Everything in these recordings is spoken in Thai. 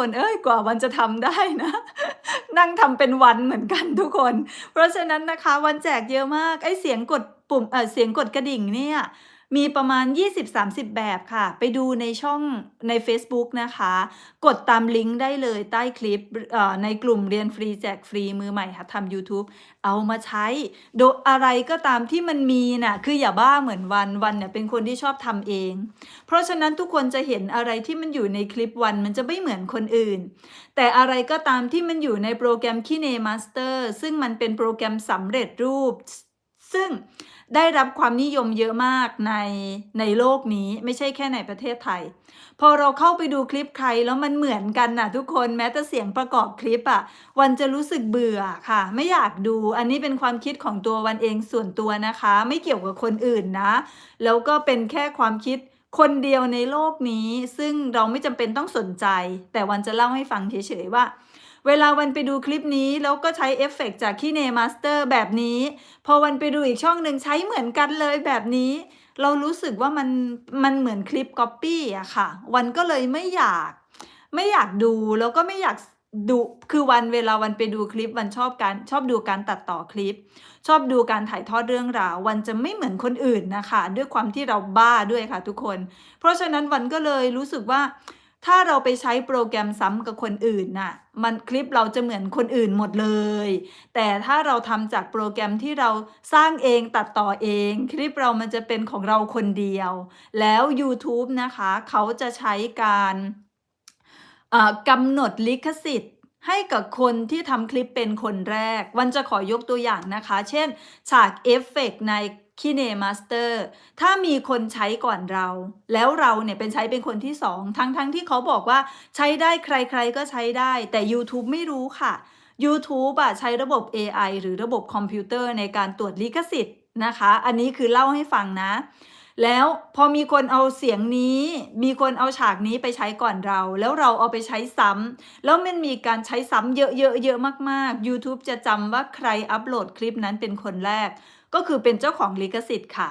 คนเอ้ยกว่าวันจะทำได้นะ นั่งทำเป็นวันเหมือนกันทุกคน เพราะฉะนั้นนะคะวันแจกเยอะมากไอ้เสียงกดปุ่มเออเสียงกดกระดิ่งเนี่ย มีประมาณ 20-30 แบบค่ะ ไปดูในช่องใน Facebook นะคะ กดตามลิงก์ได้เลยใต้คลิปในกลุ่มเรียนฟรีแจกฟรีมือใหม่หัดทำ YouTube เอามาใช้โดยอะไรก็ตามที่มันมีน่ะคืออย่าบ้าเหมือนวันวันเนี่ยเป็นคนที่ชอบทำเอง เพราะฉะนั้นทุกคนจะเห็นอะไรที่มันอยู่ในคลิปวันมันจะไม่เหมือนคนอื่น แต่อะไรก็ตามที่มันอยู่ในโปรแกรม Kine Master ซึ่งมันเป็นโปรแกรมสำเร็จรูป ซึ่ง ได้รับความนิยมเยอะมากในในโลกนี้ไม่ใช่แค่ในประเทศไทย พอเราเข้าไปดูคลิปใครแล้วมันเหมือนกันน่ะทุกคนแม้แต่เสียงประกอบคลิปอะ่ะวันจะรู้สึกเบื่อค่ะ ไม่อยากดูอันนี้เป็นความคิดของตัววันเองส่วนตัวนะคะ ไม่เกี่ยวกับคนอื่นนะ แล้วก็เป็นแค่ความคิดคนเดียวในโลกนี้ ซึ่งเราไม่จำเป็นต้องสนใจ แต่วันจะเล่าให้ฟังเฉยๆว่า เวลาวันไปดูคลิปนี้แล้วก็ใช้เอฟเฟกต์จากคีเนมาสเตอร์แบบนี้ พอวันไปดูอีกช่องหนึ่งใช้เหมือนกันเลยแบบนี้ เรารู้สึกว่ามันมันเหมือนคลิปก๊อปปี้อะค่ะ วันก็เลยไม่อยาก ไม่อยากดูแล้วก็ไม่อยากดูคือวันเวลาวันไปดูคลิปวันชอบการชอบดูการตัดต่อคลิป ชอบดูการถ่ายทอดเรื่องราววันจะไม่เหมือนคนอื่นนะคะ ด้วยความที่เราบ้าด้วยค่ะทุกคน เพราะฉะนั้นวันก็เลยรู้สึกว่า ถ้าเราไปใช้โปรแกรมซ้ำกับคนอื่นน่ะ มันคลิปเราจะเหมือนคนอื่นหมดเลย แต่ถ้าเราทำจากโปรแกรมที่เราสร้างเองตัดต่อเอง คลิปเรามันจะเป็นของเราคนเดียว แล้ว YouTube นะคะ เขาจะใช้การกำหนดลิขสิทธิ์ให้กับคนที่ทำคลิปเป็นคนแรก วันจะขอยกตัวอย่างนะคะ เช่น ฉากเอฟเฟกต์ใน คิเนมาสเตอร์ถ้ามีคนใช้ก่อนเรา แล้วเราเนี่ยเป็นใช้เป็นคนที่สองทั้งทั้งที่เขาบอกว่าใช้ได้ใครๆก็ใช้ได้ แต่ YouTube ไม่รู้ค่ะ YouTube อะใช้ระบบ AI หรือระบบคอมพิวเตอร์ในการตรวจลิขสิทธิ์นะคะ อันนี้คือเล่าให้ฟังนะ แล้วพอมีคนเอาเสียงนี้ มีคนเอาฉากนี้ไปใช้ก่อนเรา แล้วเราเอาไปใช้ซ้ำแล้วมันมีการใช้ซ้ำเยอะๆเยอะมากๆ YouTube จะจำว่าใครอัปโหลดคลิปนั้นเป็นคนแรก ก็คือเป็นเจ้าของลิขสิทธิ์ค่ะ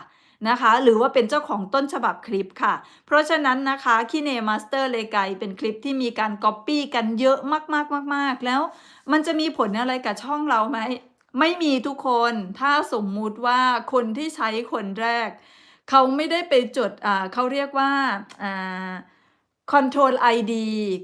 นะคะหรือว่าเป็นเจ้าของต้นฉบับคลิปค่ะ เพราะฉะนั้นนะคะคีเนมาสเตอร์เลยไกเป็นคลิปที่มีการก๊อปปี้กันเยอะมากๆๆๆแล้วมันจะมีผลอะไรกับช่องเราไหม ไม่มีทุกคน ถ้าสมมุติว่าคนที่ใช้คนแรก เขาไม่ได้ไปจดอ่าเขาเรียกว่าอ่า Control ID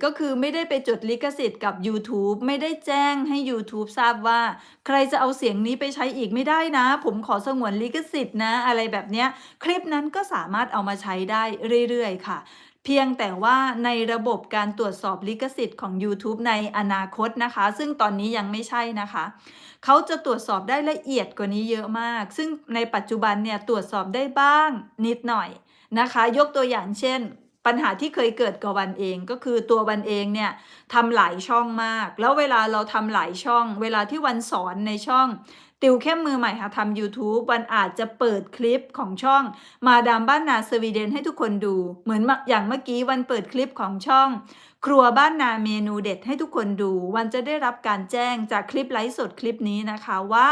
ก็คือไม่ได้ไปจดลิขสิทธิ์กับ YouTube ไม่ได้แจ้งให้ YouTube ทราบว่า ใครจะเอาเสียงนี้ไปใช้อีกไม่ได้นะ ผมขอสงวนลิขสิทธิ์นะ อะไรแบบเนี้ย คลิปนั้นก็สามารถเอามาใช้ได้เรื่อยๆ ค่ะ เพียงแต่ว่าในระบบการตรวจสอบลิขสิทธิ์ของ YouTube ในอนาคตนะคะ ซึ่งตอนนี้ยังไม่ใช่นะคะ เขาจะตรวจสอบได้ละเอียดกว่านี้เยอะมาก ซึ่งในปัจจุบันเนี่ยตรวจสอบได้บ้างนิดหน่อยนะคะ ยกตัวอย่างเช่น ปัญหาที่เคยเกิดกับวันเองก็คือตัววันเองเนี่ยทำหลายช่องมาก แล้วเวลาเราทำหลายช่อง เวลาที่วันสอนในช่อง ติวเข้มมือใหม่ค่ะทำ YouTube วันอาจจะเปิดคลิปของช่อง มาดามบ้านนาสวีเดนให้ทุกคนดู เหมือนอย่างเมื่อกี้วันเปิดคลิปของช่อง ครัวบ้านนาเมนูเด็ดให้ทุกคนดู วันจะได้รับการแจ้งจากคลิปไลฟ์สดคลิปนี้นะคะว่า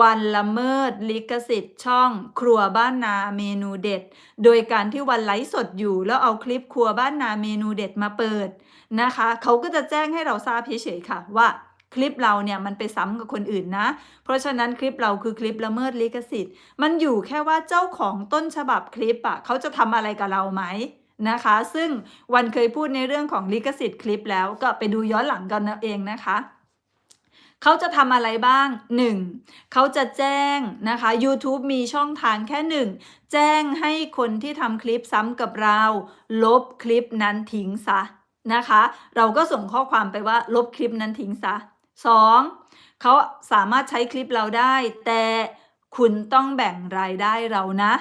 วันละเมิดลิขสิทธิ์ช่อง ครัวบ้านนาเมนูเด็ด โดยการที่วันไลฟ์สดอยู่แล้วเอาคลิปครัวบ้านนาเมนูเด็ดมาเปิดนะคะ เขาก็จะแจ้งให้เราทราบเฉยๆค่ะว่า คลิปเราเนี่ยมันไปซ้ำกับคนอื่นนะ เพราะฉะนั้นคลิปเราคือคลิปละเมิดลิขสิทธิ์ มันอยู่แค่ว่าเจ้าของต้นฉบับคลิปอะเขาจะทำอะไรกับเราไหมนะคะ ซึ่งวันเคยพูดในเรื่องของลิขสิทธิ์คลิปแล้วก็ไปดูย้อนหลังกันเองนะคะเขาจะทำอะไรบ้าง 1. เขาจะแจ้งนะคะ YouTube มีช่องทางแค่ 1 แจ้งให้คนที่ทำคลิปซ้ำกับเรา ลบคลิปนั้นทิ้งซะนะคะ เราก็ส่งข้อความไปว่าลบคลิปนั้นทิ้งซะ 2. เขาสามารถใช้คลิปเราได้ แต่คุณต้องแบ่งรายได้เรานะ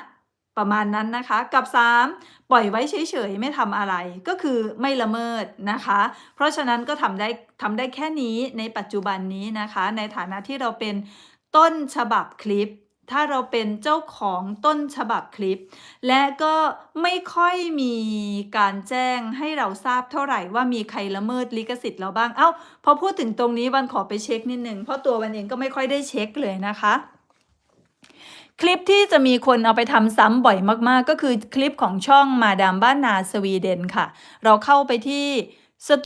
ประมาณนั้นนะคะกับ 3 ปล่อยไว้เฉยๆ ไม่ทำอะไรก็คือไม่ละเมิดนะคะ เพราะฉะนั้นก็ทำได้ทำได้แค่นี้ในปัจจุบันนี้นะคะ ในฐานะที่เราเป็นต้นฉบับคลิป ถ้าเราเป็นเจ้าของต้นฉบับคลิป และก็ไม่ค่อยมีการแจ้งให้เราทราบเท่าไหร่ว่ามีใครละเมิดลิขสิทธิ์เราบ้าง เอ้า พอพูดถึงตรงนี้วันขอไปเช็คนิดนึง เพราะตัววันเองก็ไม่ค่อยได้เช็คเลยนะคะ คลิปที่จะมีคนเอาไปทำซ้ำบ่อยมากๆ ก็คือคลิปของช่องมาดามบ้านนาสวีเดนค่ะ เราเข้าไปที่